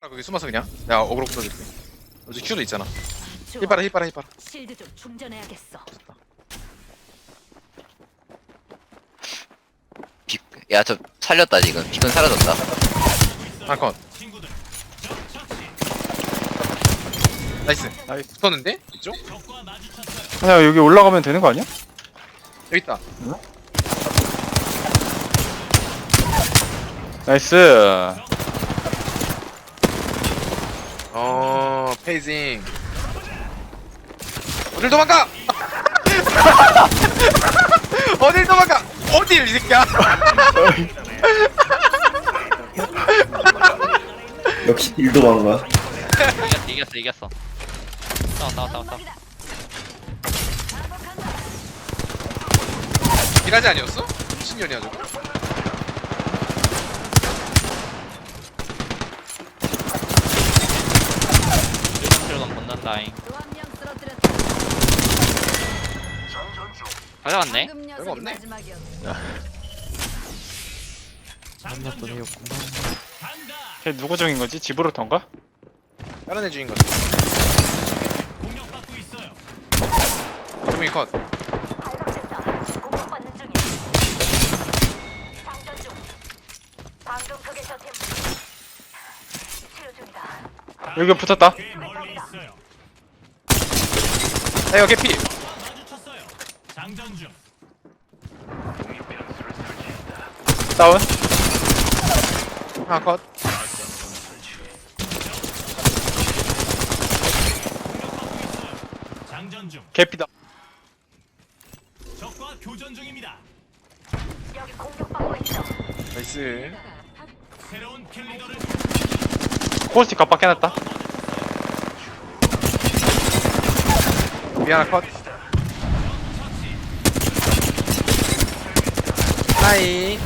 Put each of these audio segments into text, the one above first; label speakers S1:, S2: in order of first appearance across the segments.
S1: 아, 거기 숨어서 그냥 내가 어그로 끌어줄게 어제 큐도 있잖아
S2: 좋아.
S1: 힐 빨아 힐 빨아 힐 빨아
S2: 실드 좀 충전해야겠어.
S3: 비... 야저 살렸다 지금 비건 사라졌다
S1: 한컷 나이스
S4: 나이스.
S1: 붙었는데? 이쪽?
S4: 그냥 여기 올라가면 되는 거 아니야?
S1: 여기 있다
S4: 나이스.
S1: 어 페이징 어딜 도망가! 어딜 도망가! 어딜 이 새끼야!
S5: 역시 일도 망가.
S6: 이겼어 이겼어 이겼어 싸워 싸워 싸워 싸워
S1: 미라지 아니었어? 미친년이야 저거
S6: 일본 들어가면 못난 다잉
S2: 또한명 쓰러뜨렸다.
S6: 가져갔네
S2: 방금 녀석이
S1: 없네.
S2: 마지막이었어.
S4: 걔 누구 중인 거지? 지브로턴가?
S1: 다른 애 주인 거지 조용히 컷
S2: 발각됐다. 공격받는 중이야. 장전 중. 방금 그게 저 팀. 치료 중이다.
S4: 여기 붙었다.
S1: 야 이거 개피
S4: 다운.
S1: 하나 컷
S4: 개피다.
S2: 여기 공격받고 있어.
S1: 나이스
S4: 코스틱 갑박 해놨다.
S1: 미안한 컷 하이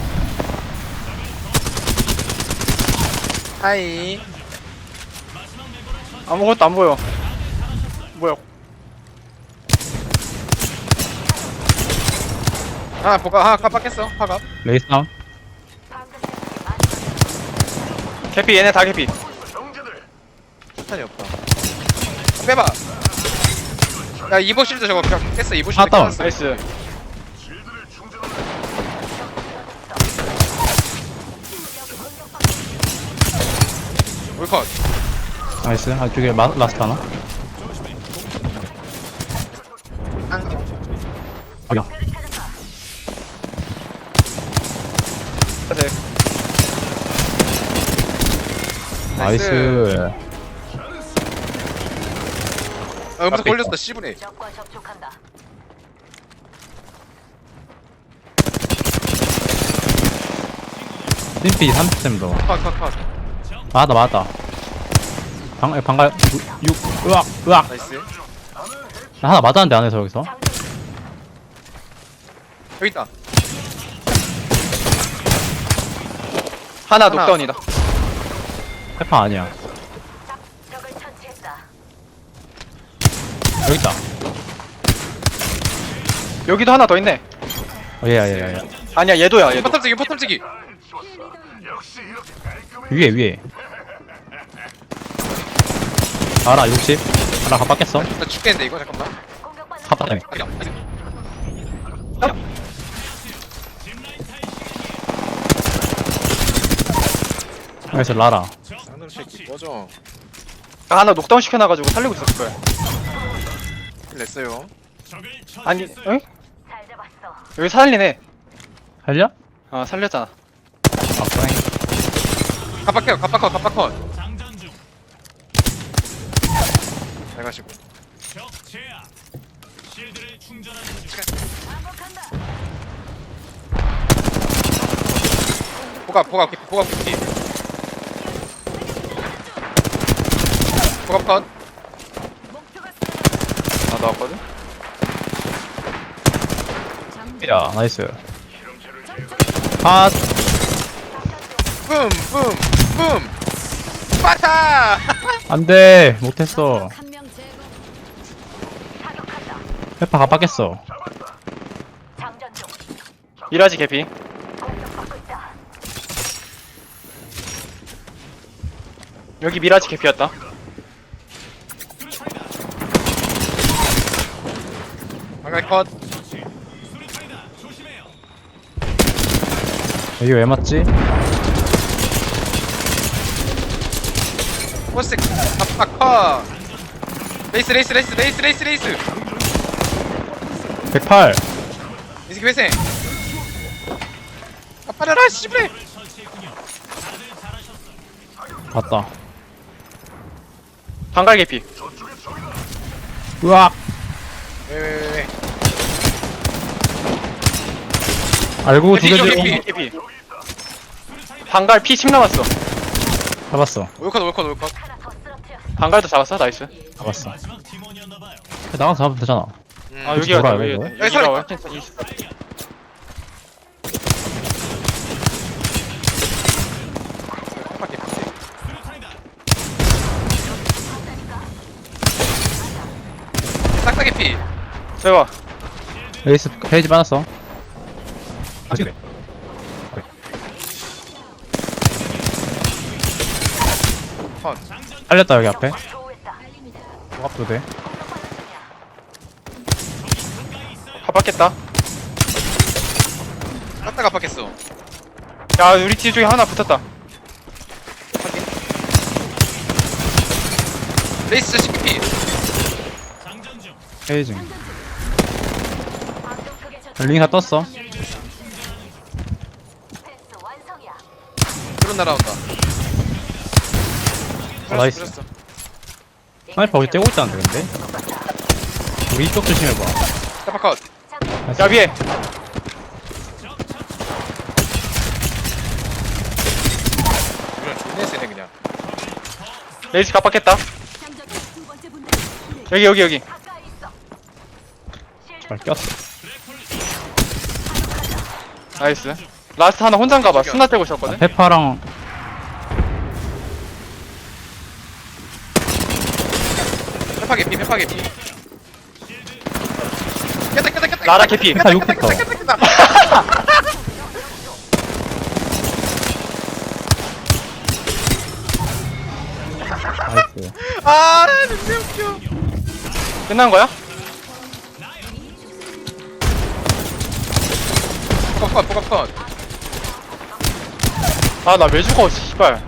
S1: 하이
S4: 아무것도 안 보여. 뭐야?
S1: 하나 보가 하나 깜빡했어 화갑
S6: 레이스 다운.
S4: 개피 얘네 다 개피.
S1: 폭탄이 없다 아, 빼봐 야 이보 실드 저거 그냥 깼어 이보 실드
S6: 하나 다운.
S1: 깼어
S4: 나이스.
S1: 올컷
S6: 나이스 아 저기 마, 라스트 하나 아야
S4: 네.
S6: 나이스
S1: 아, 음수
S6: 앞에
S1: 걸렸다 씨부네.
S2: 적과 접촉한다.
S6: 심피 30점
S1: 컷컷컷.
S6: 맞다 맞다 방, 방갈 6 으악 으악.
S1: 나이스.
S6: 나 하나 맞았는데 안에서 여기서.
S1: 여기 있다.
S4: 하나. 녹다운이다.
S6: 페파 아니야
S2: 적을 처치했다.
S6: 여기 있다.
S4: 여기도 하나 더 있네.
S6: 어, 얘야 얘야 얘
S4: 아니야 얘도야 얘도.
S1: 포탑지기 포탑지기.
S6: 위에 위에. 알아 60 알아 갑박했어?
S1: 나 죽겠는데 이거? 잠깐만. 아니야 아직
S6: 그래서 라라.
S1: 쌍놈 새끼 꺼져.
S4: 아, 하나 녹다운 시켜놔가지고 살리고 있었을 거야.
S1: 힐 냈어요.
S4: 아니, 응? 여기 살리네.
S6: 살려?
S4: 아 살렸잖아.
S6: 아 그래
S1: 갑박해요 갑박컷 갑박컷. 잘 가시고. 보갑 개피 보갑 개피 보갑 컷
S4: 나왔거든.
S2: 잠.
S6: 야 나이스 아
S1: 뿜뿜뿜 빠타
S6: 안돼 못했어
S2: 한명 제거.
S6: 페파 갑박했어
S2: 장전 중.
S4: 이라지 개피.
S2: 공격받고 있다.
S4: 여기 미라지 개피였다
S1: 방갈 컷.
S6: 여기 왜 맞지?
S1: 포스 압박 컷. 레이스 레이스 레이스 레이스 레이스 레이스.
S6: 108
S1: 이 새끼 회생. 아 빠르라 씨발.
S6: 봤다.
S4: 방갈 개피.
S6: 으악
S1: 왜왜왜
S6: 알고
S1: 개피,
S6: 두개
S1: 개피.
S6: 중
S4: 개피 방갈 피 10 남았어
S6: 잡았어
S1: 올컷 올컷 올컷.
S4: 방갈도 잡았어 나이스
S6: 잡았어 나가서 잡으면 되잖아
S1: 음.
S4: 아 여기가
S6: 돌아요,
S4: 여기
S6: 이거?
S1: 여기
S4: 여기가
S1: 살아있다.
S4: 월킹턴 있어
S1: 깜빡이 딱딱이 피
S4: 대박
S6: 레이스 페이지 빠졌어 아직
S1: 컷.
S6: 살렸다 여기 앞에. 조갑도 돼.
S4: 가봤겠다.
S1: 딱딱 압박했어.
S4: 야 우리 뒤 쪽에 하나 붙었다.
S1: 레이스 10피.
S6: 페이지
S7: 방금 그게 저
S6: 링이 다 떴어
S7: 패스 완성이야.
S1: 드론 날아온다.
S6: 어, 나이스. 스나이퍼 거기 떼고 있다는데 근데? 우리 이쪽 조심해봐.
S1: 깜빡 컷.
S4: 야 위에.
S1: 세네 그냥.
S7: 번째 분대.
S4: 여기 여기 여기.
S6: 잘 꼈어.
S4: 나이스 라스트 하나 혼자인가봐.
S1: 죽여.
S4: 스나 떼고 있었거든?
S6: 페파랑
S1: 페파게 피 페파게 피. 깼다 깼다 깼다
S4: 라라 개피.
S6: 페파 6팩터 나이스.
S1: 아 진짜 웃겨.
S4: 끝난 거야?
S1: 컷컷 포갑 컷
S4: 아 나 왜 죽어 씨발.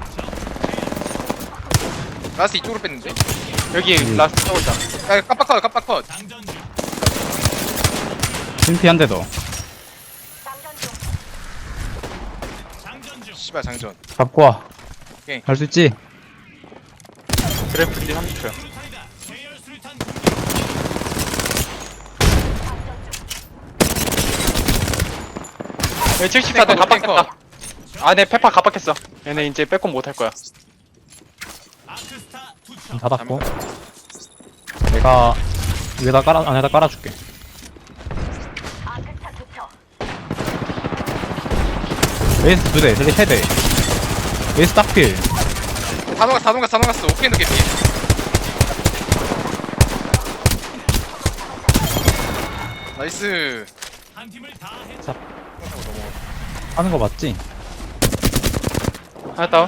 S1: 라스 이쪽으로 뺐는데?
S4: 여기 라스트 떼고 있다.
S1: 야 깜빡 컷 깜빡 컷
S6: 심피 한 대더.
S7: 장전 중.
S1: 씨발 장전.
S6: 잡고 와.
S1: 오케이.
S6: 할 수 있지?
S4: 그래프 딜리 30초야. 여기 74대
S1: 탱커,
S4: 갑박했다 아내 페파 갑박했어. 얘네 이제 빼꼼 못할 거야.
S6: 좀 닫았고. 내가 위에다 깔아 안에다 깔아줄게. 레이스 두대 저기 세대. 레이스 딱필.
S1: 다 녹았어 다 녹았어 다 녹았어. 오케이는 개피 나이스.
S6: 하는 거 맞지?
S4: 하나 다운.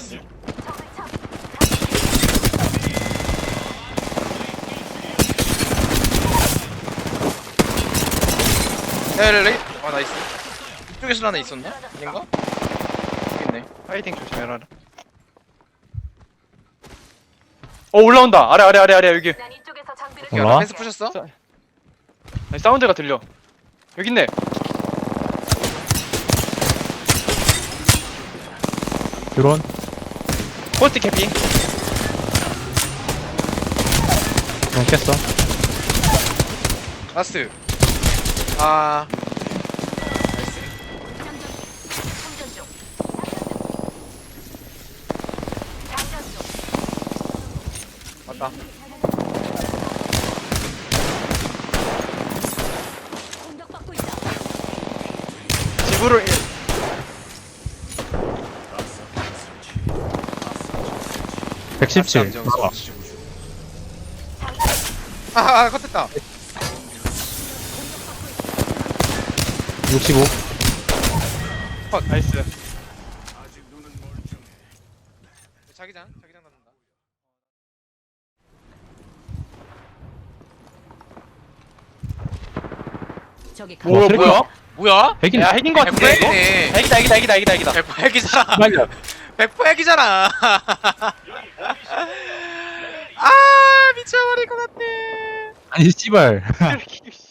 S1: 야레레 아 나이스. 이쪽에서 하나 있었나? 아닌가? 여기 있네.
S4: 파이팅 조심해라. 어 올라온다. 아래 아래 아래 아래 여기.
S7: 난 이쪽에서 장비를
S6: 올라와?
S1: 야 펜스 푸셨어?
S4: 아니, 사운드가 들려. 여기 있네
S6: 드론
S4: 포스트 캐피
S6: 드론 깼어
S1: 라스 아. 맞다.
S4: 집으로
S1: 117. 봐봐. 아아 컷했다
S6: 65.
S4: 컷 나이스
S1: 자기장 자기장 나온다
S7: 저기
S4: 가.
S6: 오,
S4: 뭐야?
S1: 뭐야?
S6: 백인.
S4: 야 핵인 거 같은데 이거? 백이네 핵이다 핵이다 핵이다 핵이다
S1: 백퍼 핵이잖아 백퍼 핵이잖아 아 미쳐버릴 것 같아.
S6: 아니 씨발.